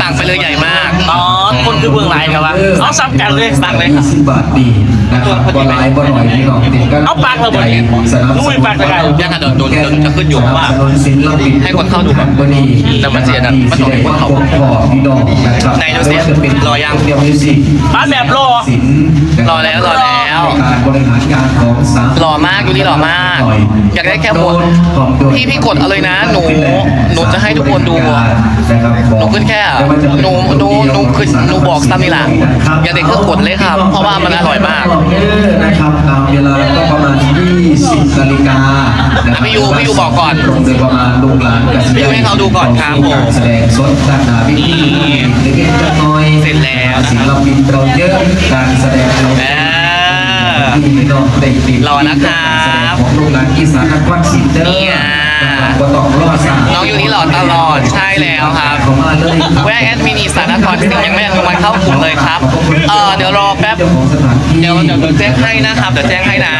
สั่งไปเลยใหญ่มาก อ๋อ คนคือเบื้องหลังครับวะเอาซ้ำกันเลยสั่งเลยครับสิบบาทดีนะครับบ่หลายบ่หน่อยพี่น้องติดกันเอาปากเราบ่ใจสนับสลุยปากเลยครับยังอะเดี๋ยวโดนโดนจะขึ้นอยู่ว่าสนับสนุนศิลปินให้คนเข้าดูก่อนบ่ดีแต่มันเสียนะมันต้องให้คนเข้าสิได้ความพี่น้องนะครับไหนดูสิรอยังเดียวมิวสิกมาแบบรอศิลป์รอแล้วรอแล้วการบริหารงานของสาหล่อมากยูนี่หล่อมาก อยากได้แค่หมดพี่พี่กดเอาเลยนะ หนูหนูจะให้ทุกคนดู หนูขึ้นแค่หนูหนูหนูขึ้นหนูบอกซ้ำนี่แหละอย่าเด็กก็กดเลยครับ เพราะว่ามันอร่อยมากนะครับตามเวลาก็ประมาณ20นาฬิกานะครับพี่ยูพี่ยูบอกก่อนตรงโดยประมาณลูกหลานกับพี่ยูให้เขาดูก่อนครับผมการแสดงสดด้านหน้าเวิธีเล็กๆจักหน้อยเสร็จแล้วนะครับศิลปินเราเยอะการแสดงเราเออพี่น้องได้ติดรอนะครับของลูกหลานอีสานนครศรีเด้อเนี่ยบ่ต้องรอสายน้องยูนี่หล่อตลอดใช่แล้วครับเข้ามาเลยแวะแอดมินีสารครสิงห์ยังไม่อนุมัติเข้ากลุ่มเลยครับเออเดี๋ยวรอแป๊บเจ้าของสถานที่เดี๋ยวเดี๋ยวเดี๋ยวแจ้งให้นะครับเดี๋ยวแจ้งให้นะ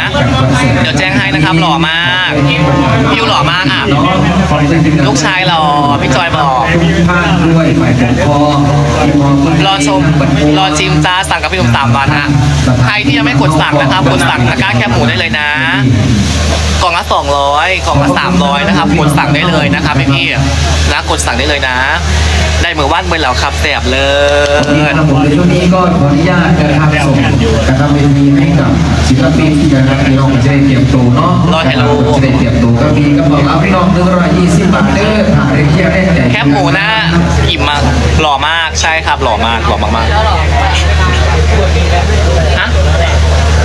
เดี๋ยวแจ้งให้นะครับหล่อมากพี่ยูหล่อมากอะลูกชายหล่อพี่จอยบอกผ้าด้วยฝ่ายปกครองที่มองคนรอชมรอจิมจ้าสั่งกับพี่หนุ่มสามวันฮะใครที่ยังไม่กดสั่งนะครับกดสั่งตะกร้าแคบหมูได้เลยนะ กล่องละ200กล่องละ300นะครับกดสั่งได้เลยนะครับพี่พี่ๆนะกดสั่งได้เลยนะ ได้มือว่านมือเหล่าครับแสบเลนี่ยครับผมในช่วงนี้ก็ขออนุญาตนะครับส่งนะครับเวทีให้กับศิลปินนะครับพี่น้องจะได้เตรียมตัวเนาะรอให้รู้จะได้เตรียมตัวก็มีก็บอกเอาพี่น้องหนึ่งร้อยยี่สิบบาทเด้อถ่ายเที่ยวได้ไหนแคบหมูนะอิ่มมากหล่อมากใช่ครับหล่อมากหล่อมากๆฮะ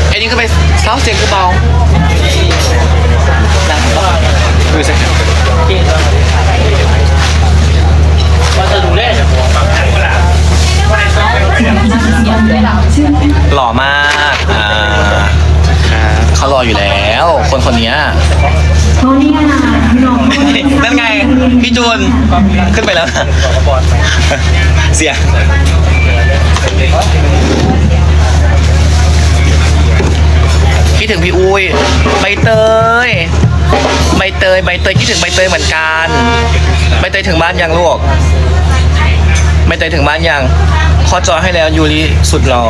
ไอ้นี่ก็ไปเซาเสียงคือเบา ดูสิว่าจะดูแลเจ้าของแบบนั้นก็ได้หล่อมากอ่าเขาหล่ออยู่แล้ว คนคนเนี้ยนั่นไง พี่จูน ขึ้นไปแล้วเสียงคิดถึงพี่อุ้ยใบเตย ใบเตยใบเตยคิดถึงใบเตยเหมือนกันใบเตยถึงบ้านยังลูกใบเตยถึงบ้านยังขอจอให้แล้วยูริสุดหล่อ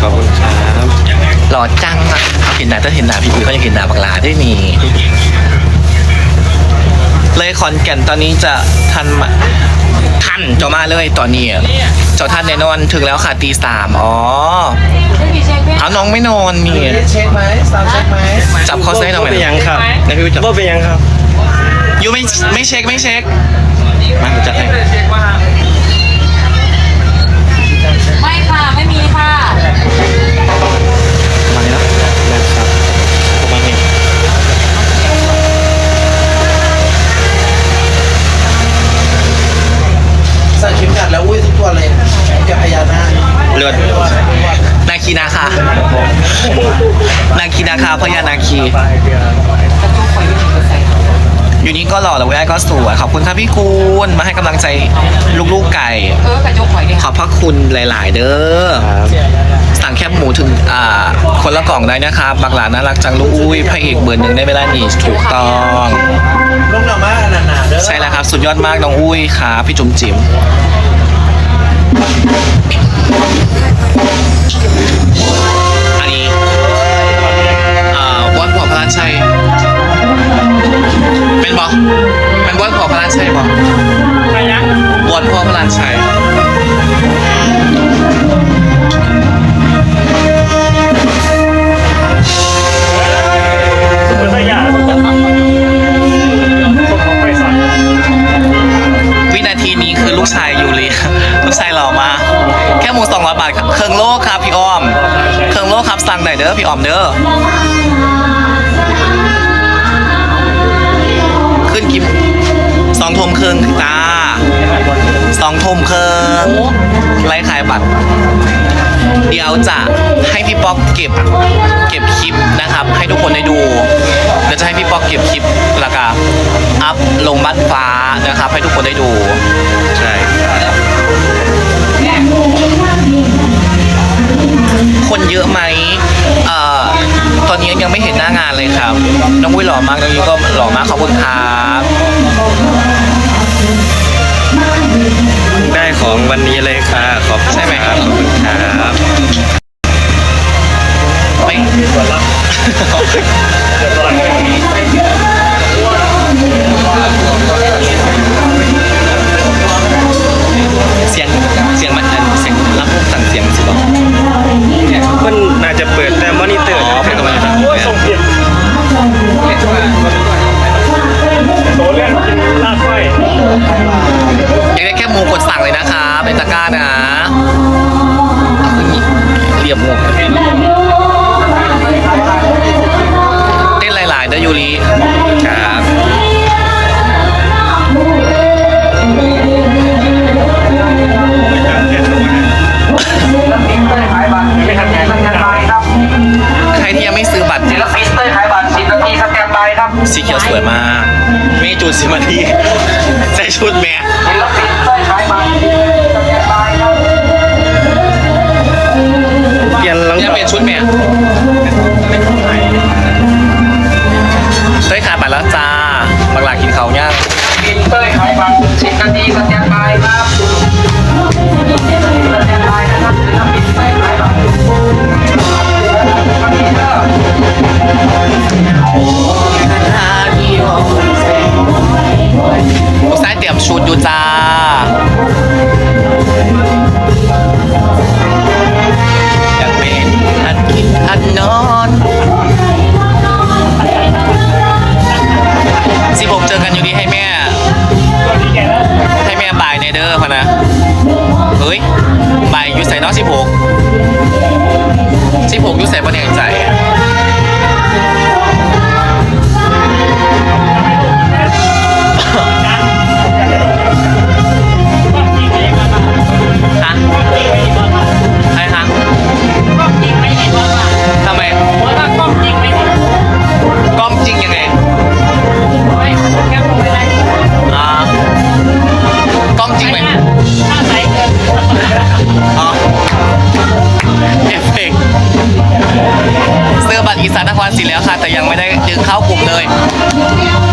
ขอบคุณครับหล่อจังอะเห็นหน้าถ้าเห็นหน้าพี่อุ้ยเขาจะเห็นหน้าบักหลาด้วยนี่เลยขอนแก่นตอนนี้จะทันมาทันจะมาเลยตอนนี้อะเจ้าท่านแน่นอนถึงแล้วค่ะตีสามอ๋อ เอาน้องไม่นอนนี่เช็คไหมสาวเช็คไหมจับเขาใส่หน่อยเป็นยังครับในพี่จับว่าเป็นยังครับยูไม่ไม่เช็คไม่เช็คมาจัดให้ไม่ค่ะ ไม่มีค่ะ มาแล้วนะครับประมาณนี้ ใส่เข็มขัดแล้วอุ้ยทุกตัวเลยจะพญานาค เลือดนาคีนาคานาคีนาคาพญานาคีอยู่นี่ก็ หล่อแล้วแว่ก็สวยขอบคุณครับพี่คูณมาให้กำลังใจลูกๆไก่ เออกระจกหอยดิขอบพระคุณหลาย ๆ เด้อ สั่งแคบหมูถึงอ่าคนละกล่องได้นะครับบักหลานน่ารักจังลูกอุ้ยพระเอกเบอร์หนึ่งในเวลานี้ถูกต้องลูกหน่อไม้อันหนาๆเด้อใช่แล้วครับ สุดยอดมากน้องอุ้ยครับพี่จุ๋มจิ๋มอันนี้อ่าวัดหัวพระราชัยาชัยวินาทีนี้คือลูกชายยูริลูกชายหล่อมา แค่หมูสองร้อยบาทครับเครื่องโลกครับพี่อ้อม เครื่องโลกครับสั่งหน่อยเด้อพี่อ้อมเด้อขึ้นกี่สองทุ่มครึ่งจ้า สองทุ่มครึ่งไล่ขายบัตร เดี๋ยวจะให้พี่ป๊อกเก็บเก็บคลิปนะครับ ให้ทุกคนได้ดูเดี๋ยวจะให้พี่ป๊อกเก็บคลิปแล้วก็อัพลงบ้านฟ้านะครับ ให้ทุกคนได้ดูใช่คนเยอะไหมเอ่อตอนนี้ยังไม่เห็นหน้างานเลยครับ น้องวุ้ยหล่อมาก น้องยุ้ก็หล่อมากขอบคุณครับ ของวันนี้เลยค่ะ ขอบคุณใช่ไหมครับ ขอบคุณครับไม่เสียงเสียงมันเสียงรับสั่งเสียงสิบอกเพิ่นน่าจะเปิดแต่มอนิเตอร์อ๋อเปิดแต่มอนิเตอร์โอ้ยส่งผิดอยากได้แค่หมูกดสั่งเลยนะคะเป็น ตะกร้านะเอาขึ้นนี่เรียบหมวกเต้นหลายๆนะยูริครับใครที่ยังไม่ซื้อบัตรศิลปินเต้ยขายบัตรสิบนาทีสแตนบายครับ สีเขียวสวยมากเมจูนสิมาทีใส่ชุดแม่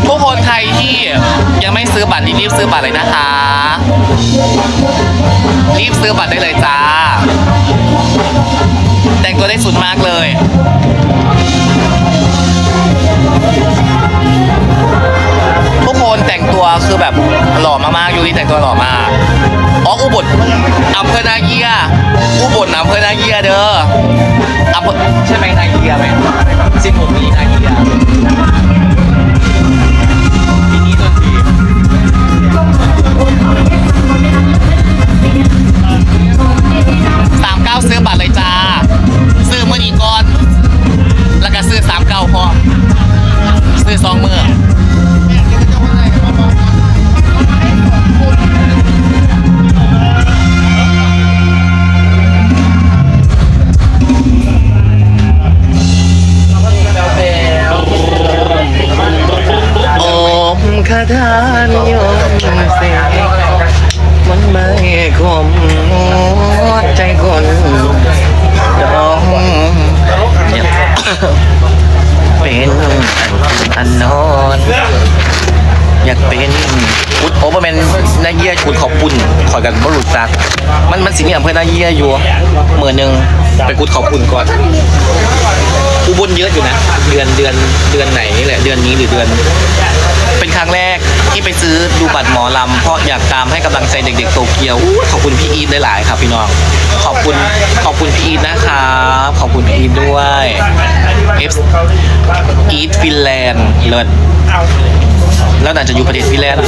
ทุกคนใครที่ยังไม่ซื้อบัตรรีบซื้อบัตรเลยนะคะ รีบซื้อบัตรได้เลยจ้า แต่งตัวได้สุดมากเลยทุกคนแต่งตัวคือแบบหล่อมากๆยูริแต่งตัวหล่อมากอ๋ออุบลอำเภอนาเยียอุบลอำเภอนาเยียเด้ออำเภอใช่ไหมนาเยียไหมสิบหกมีนาเยีย 99 ซื้อบัตรเลยจ้า ขุดขอบปุ่นขอยกันบรุษจัก มันมันสิมีอำเภอนาเยียอยู่เมื่อนึงไปกุดขอบปุ่นก่อนอุบลเยอะอยู่นะ เดือนเดือนเดือนไหนนี่แหละเดือนนี้หรือเดือน เป็นครั้งแรกที่ไปซื้อดูบัตรหมอลำเพราะอยากตามให้กำลังใจเด็กๆโตเกียวขอบคุณพี่อีทได้หลายๆครับพี่น้องขอบคุณขอบคุณพี่อีทนะครับขอบคุณพี่อีทด้วย F อีทฟินแลนด์เลิศแล้วน่าจะอยู่ประเทศฟินแลนด์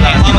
来